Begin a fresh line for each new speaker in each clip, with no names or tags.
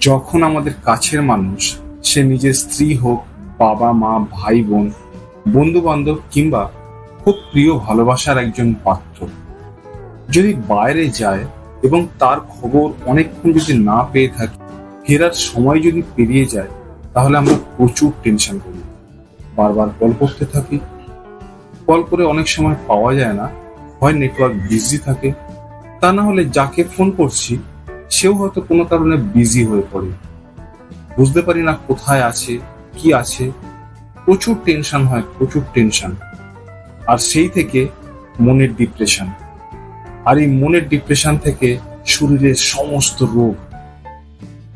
যখন আমাদের কাছের মানুষ, সে নিজের স্ত্রী হোক, বাবা, মা, ভাই, বোন বন্ধু বান্ধব কিংবা খুব প্রিয় ভালোবাসার একজন পাত্র, যদি বাইরে যায় এবং তার খবর অনেকক্ষণ যদি না পেয়ে থাকি, ফেরার সময় যদি পেরিয়ে যায়, তাহলে আমরা প্রচুর টেনশন করি। বারবার কল করতে থাকি। কল করে অনেক সময় পাওয়া যায় না। হয় নেটওয়ার্ক বিজি থাকে। তা না হলে যাকে ফোন করছি সেও হয়তো কোনো কারণে বিজি হয়ে পড়ে। বুঝতে পারি না কোথায় আছে, কি আছে। প্রচুর টেনশন হয়, প্রচুর টেনশন আর সেই থেকে মনের ডিপ্রেশন আর এই মনের ডিপ্রেশন থেকে শরীরের সমস্ত রোগ,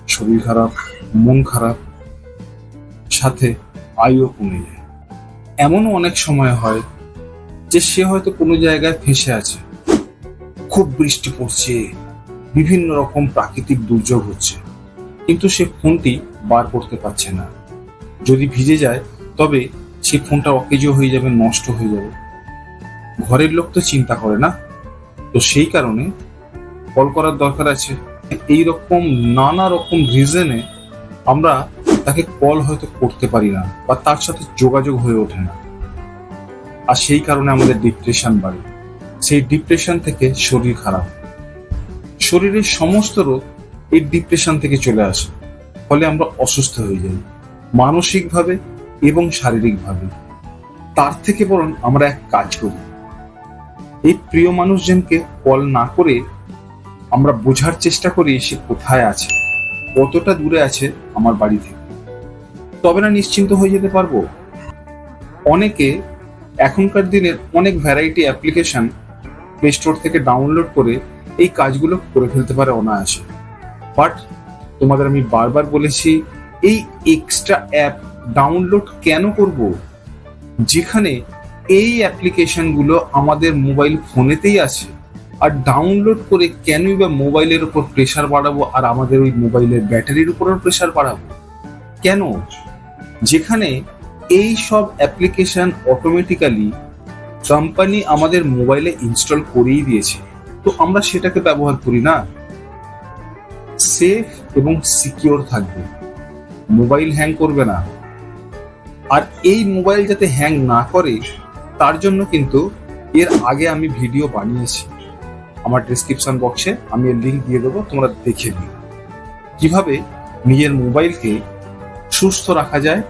শরীর খারাপ, মন খারাপ, সাথে আয়ও কমে যায়। এমনও অনেক সময় হয় যে সে হয়তো কোনো জায়গায় ফেঁসে আছে। খুব বৃষ্টি পড়ছে বিভিন্ন রকম প্রাকৃতিক দুর্যোগ হচ্ছে। কিন্তু সে ফোনটি বার করতে পারছে না। যদি ভিজে যায়, তবে সে ফোনটা অকেজো হয়ে যাবে, নষ্ট হয়ে যাবে। ঘরের লোক তো চিন্তা করে না? তো সেই কারণে কল করার দরকার আছে। এই রকম নানা রকম রিজনে আমরা তাকে কল হয়তো করতে পারি না বা তার সাথে যোগাযোগ হয়ে ওঠে না। আর সেই কারণে আমাদের ডিপ্রেশন বাড়ে। সেই ডিপ্রেশন থেকে শরীর খারাপ। শরীরের সমস্ত রোগ এই ডিপ্রেশন থেকে চলে আসে। ফলে আমরা অসুস্থ হয়ে যাই, মানসিকভাবে এবং শারীরিকভাবে। তার থেকে বরং আমরা এক কাজ করি। এই প্রিয় মানুষজনকে কল না করে আমরা বোঝার চেষ্টা করি সে কোথায় আছে, কতটা দূরে আছে আমার বাড়ি থেকে। তবে না নিশ্চিন্ত হয়ে যেতে পারব। অনেকে এখনকার দিনের অনেক ভ্যারাইটি অ্যাপ্লিকেশন প্লে স্টোর থেকে ডাউনলোড করে এই কাজগুলো করে ফেলতে পারে অনায়াসে। বাট তোমাদের আমি বারবার বলেছি, এই এক্সট্রা অ্যাপ ডাউনলোড কেন করব? যেখানে এই অ্যাপ্লিকেশনগুলো আমাদের মোবাইল ফোনেতেই আছে। আর ডাউনলোড করে কেনই বা মোবাইলের উপর প্রেশার বাড়াবো আর আমাদের ওই মোবাইলের ব্যাটারির উপরও প্রেশার বাড়াবো? কেন? যেখানে এই সব অ্যাপ্লিকেশন অটোমেটিক্যালি কোম্পানি আমাদের মোবাইলে ইনস্টল করেই দিয়েছে। তো আমরা সেটাকে ব্যবহার করি না। সেফ এবং সিকিওর থাকবে। মোবাইল হ্যাং করবে না। আর এই মোবাইল যাতে হ্যাং না করে, তার জন্য কিন্তু এর আগে আমি ভিডিও বানিয়েছি। আমার ডিসক্রিপশন বক্সে আমি এর লিঙ্ক দিয়ে দেবো, তোমরা দেখে নিও। কীভাবে নিজের মোবাইলকে সুস্থ রাখা যায়,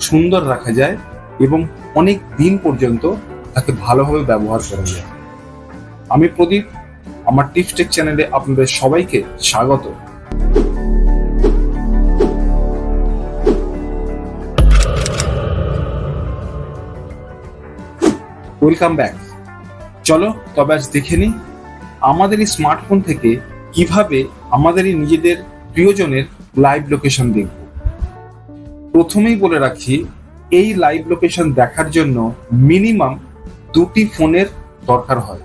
সুন্দর রাখা যায় এবং অনেক দিন পর্যন্ত তাকে ভালোভাবে ব্যবহার করা যায়। আমি প্রদীপ আমার টিপস টেক চ্যানেলে আপনাদের সবাইকে স্বাগত। ওয়েলকাম ব্যাক চলো, তবে আজ দেখে নিই আমাদের এই স্মার্টফোন থেকে কীভাবে আমাদেরই নিজেদের প্রিয়জনের লাইভ লোকেশন দেখব। প্রথমেই বলে রাখি, এই লাইভ লোকেশন দেখার জন্য মিনিমাম দুটি ফোনের দরকার হয়।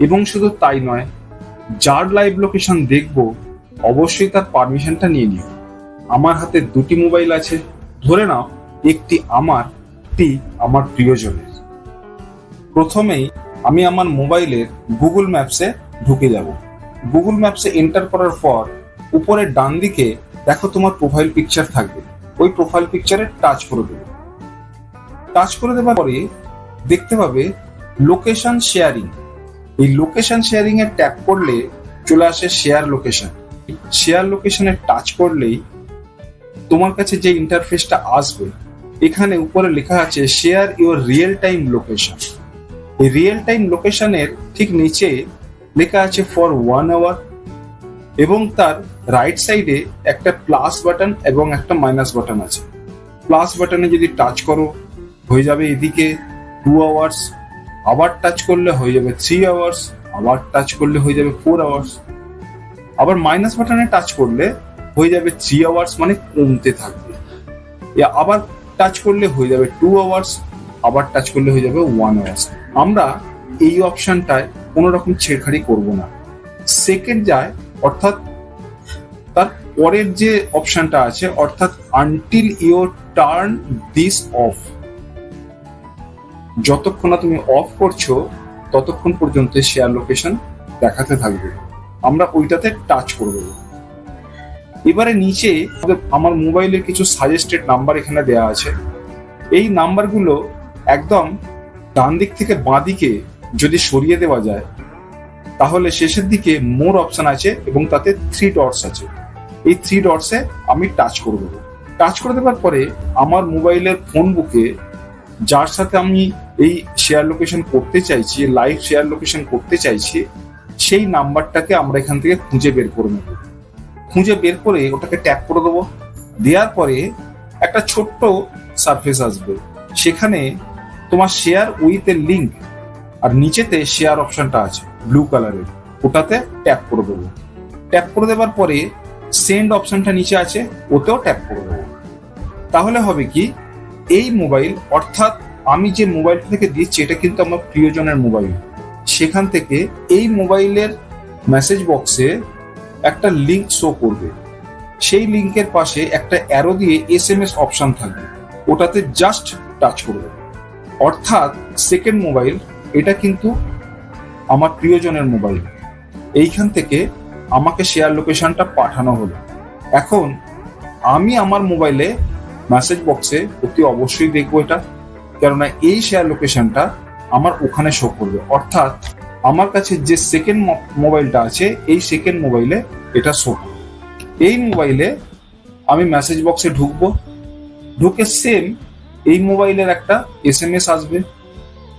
এবং শুধু তাই নয়, যার লাইভ লোকেশন দেখব, অবশ্যই তার পারমিশনটা নিয়ে নিও। আমার হাতে দুটি মোবাইল আছে, ধরে নাও, একটি আমার টি আমার প্রিয়জনের। প্রথমেই আমি আমার মোবাইলের গুগল ম্যাপসে ঢুকে যাব। গুগল ম্যাপসে এন্টার করার পর, উপরের ডান দিকে দেখো তোমার প্রোফাইল পিকচার থাকবে। ওই প্রোফাইল পিকচারে টাচ করে দেবে। টাচ করে দেওয়ার পরে দেখতে পাবে লোকেশন শেয়ারিং এই লোকেশন শেয়ারিং এ ট্যাপ করলে চলে আসে শেয়ার লোকেশন শেয়ার লোকেশনে টাচ করলেই তোমার কাছে যে ইন্টারফেসটা আসবে, এখানে উপরে লেখা আছে share your real time location এই রিয়েল টাইম লোকেশনের ঠিক নিচে লেখা আছে ফর ওয়ান আওয়ার এবং তার রাইট সাইডে একটা প্লাস বাটন এবং একটা মাইনাস বাটন আছে। প্লাস বাটনে যদি টাচ করো, হয়ে যাবে এদিকে টু আওয়ার্স আবার টাচ করলে হয়ে যাবে থ্রি আওয়ার্স আবার টাচ করলে হয়ে যাবে ফোর আওয়ার্স আবার মাইনাস বাটনে টাচ করলে হয়ে যাবে থ্রি আওয়ার্স মানে কমতে থাকবে। আবার টাচ করলে হয়ে যাবে টু আওয়ার্স আবার টাচ করলে হয়ে যাবে ওয়ান আওয়ার্স আমরা এই অপশনটায় কোনো রকম ছেড়খাড়ি করব না। সেকেন্ড যায়, অর্থাৎ তার পরের যে অপশনটা আছে, অর্থাৎ until your turn this off যতক্ষণ না তুমি অফ করছ, ততক্ষণ পর্যন্ত শেয়ার লোকেশন দেখাতে থাকবে। আমরা ওইটাতে টাচ করে দেবো। এবারে নিচে আমার মোবাইলের কিছু সাজেস্টেড নাম্বার এখানে দেওয়া আছে। এই নাম্বারগুলো একদম ডান দিক থেকে বাঁ দিকে যদি সরিয়ে দেওয়া যায়, তাহলে শেষের দিকে মোর অপশন আছে এবং তাতে থ্রি ডটস আছে। এই থ্রি ডটসে আমি টাচ করে দেবো। টাচ করে দেওয়ার পরে আমার মোবাইলের ফোন বুকে যার সাথে আমি এই শেয়ার লোকেশন করতে চাইছি লাইভ শেয়ার লোকেশন করতে চাইছি, সেই নাম্বারটাকে আমরা এখান থেকে খুঁজে বের করে নেব। খুঁজে বের করে ওটাকে ট্যাপ করে দেবো। দেওয়ার পরে একটা ছোট্ট সারফেস আসবে। সেখানে তোমার শেয়ার উইথ এ লিঙ্ক আর নিচেতে শেয়ার অপশনটা আছে ব্লু কালারের ওটাতে ট্যাপ করে দেবো। ট্যাপ করে দেওয়ার পরে সেন্ড অপশনটা নিচে আছে, ওতেও ট্যাপ করে দেবো। তাহলে হবে কি? এই মোবাইল, অর্থাৎ আমি যে মোবাইলটা থেকে দিচ্ছি, এটা কিন্তু আমার প্রিয়জনের মোবাইল। সেখান থেকে এই মোবাইলের মেসেজ বক্সে একটা লিংক শো করবে। সেই লিংকের পাশে একটা অ্যারো দিয়ে এস এম এস অপশান থাকবে। ওটাতে জাস্ট টাচ করবে। অর্থাৎ সেকেন্ড মোবাইল এটা কিন্তু আমার প্রিয়জনের মোবাইল। এইখান থেকে আমাকে শেয়ার লোকেশনটা পাঠানো হলো। এখন আমি আমার মোবাইলে মেসেজ বক্সে অতি অবশ্যই দেখব এটা। কেননা এই শেয়ার লোকেশনটা আমার ওখানে শো করবে। অর্থাৎ আমার কাছে যে সেকেন্ড মোবাইলটা আছে, এই সেকেন্ড মোবাইলে এটা শো করবে। এই মোবাইলে আমি মেসেজ বক্সে ঢুকবো। ঢুকে সেম এই মোবাইলের একটা এস এম এস আসবে।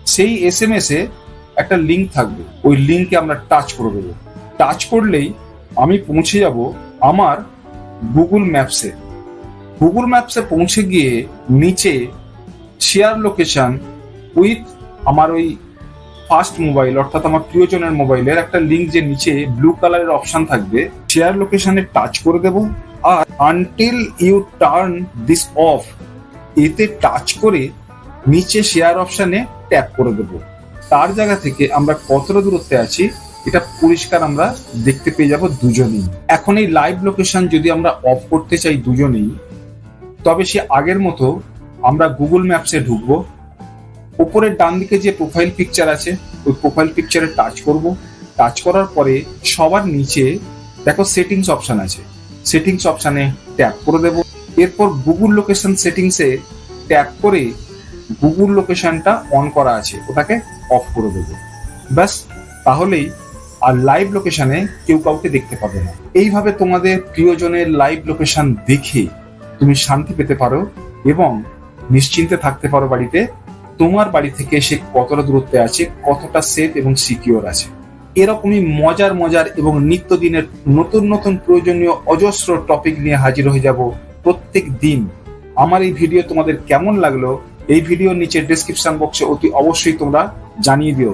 সেই এস এম এস একটা লিঙ্ক থাকবে। ওই লিঙ্কে আমরা টাচ করে দেবো। টাচ করলেই আমি পৌঁছে যাব আমার গুগল ম্যাপসে গুগল ম্যাপসে পৌঁছে গিয়ে নিচে শেয়ার লোকেশন উইথ আমার ওই ফার্স্ট মোবাইল অর্থাৎ আমার প্রিয়জনের মোবাইলের একটা লিঙ্ক যে নিচে ব্লু কালারের অপশন থাকবে শেয়ার লোকেশনে টাচ করে দেব আর until you turn this off এতে টাচ করে নিচে শেয়ার অপশনে ট্যাপ করে দেব। তার জায়গা থেকে আমরা কতটা দূরত্বে আছি, এটা পরিষ্কার আমরা দেখতে পেয়ে যাব দুজনেই। এখন এই লাইভ লোকেশন যদি আমরা অফ করতে চাই দুজনেই তবে সে আগের মতো আমরা গুগল ম্যাপসে ঢুকবো। উপরের ডান দিকে যে প্রোফাইল পিকচার আছে, ওই প্রোফাইল পিকচারে টাচ করব। টাচ করার পরে সবার নিচে দেখো সেটিংস অপশন আছে। সেটিংস অপশানে ট্যাপ করে দেব। এরপর গুগল লোকেশন সেটিংসে ট্যাপ করে গুগল লোকেশনটা অন করা আছে, ওটাকে অফ করে দেব। ব্যাস, তাহলেই আর লাইভ লোকেশনে কেউ কাউকে দেখতে পাবে না। এইভাবে তোমাদের প্রিয়জনের লাইভ লোকেশন দেখে তুমি শান্তি পেতে পারো এবং নিশ্চিন্তে থাকতে পারো বাড়িতে, তোমার বাড়ি থেকে সে কতটা দূরত্বে আছে, কতটা সেফ এবং সিকিওর আছে। এরকমই মজার মজার এবং নিত্যদিনের নতুন নতুন প্রয়োজনীয় অজস্র টপিক নিয়ে হাজির হয়ে যাব প্রত্যেক দিন। আমার এই ভিডিও তোমাদের কেমন লাগল, এই ভিডিওর নিচে ডেসক্রিপশন বক্সে অতি অবশ্যই তোমরা জানিয়ে দিও।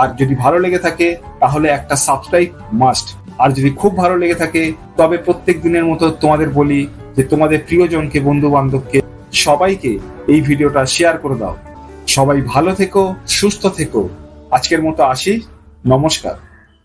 আর যদি ভালো লেগে থাকে, তাহলে একটা সাবস্ক্রাইব মাস্ট আর যদি খুব ভালো লেগে থাকে, তবে প্রত্যেক দিনের মতো তোমাদের বলি যে তোমাদের প্রিয়জনকে বন্ধু বান্ধবকে সবাইকে এই ভিডিওটা শেয়ার করে দাও। সবাই ভালো থেকো, সুস্থ থেকো। আজকের মতো আসি। নমস্কার।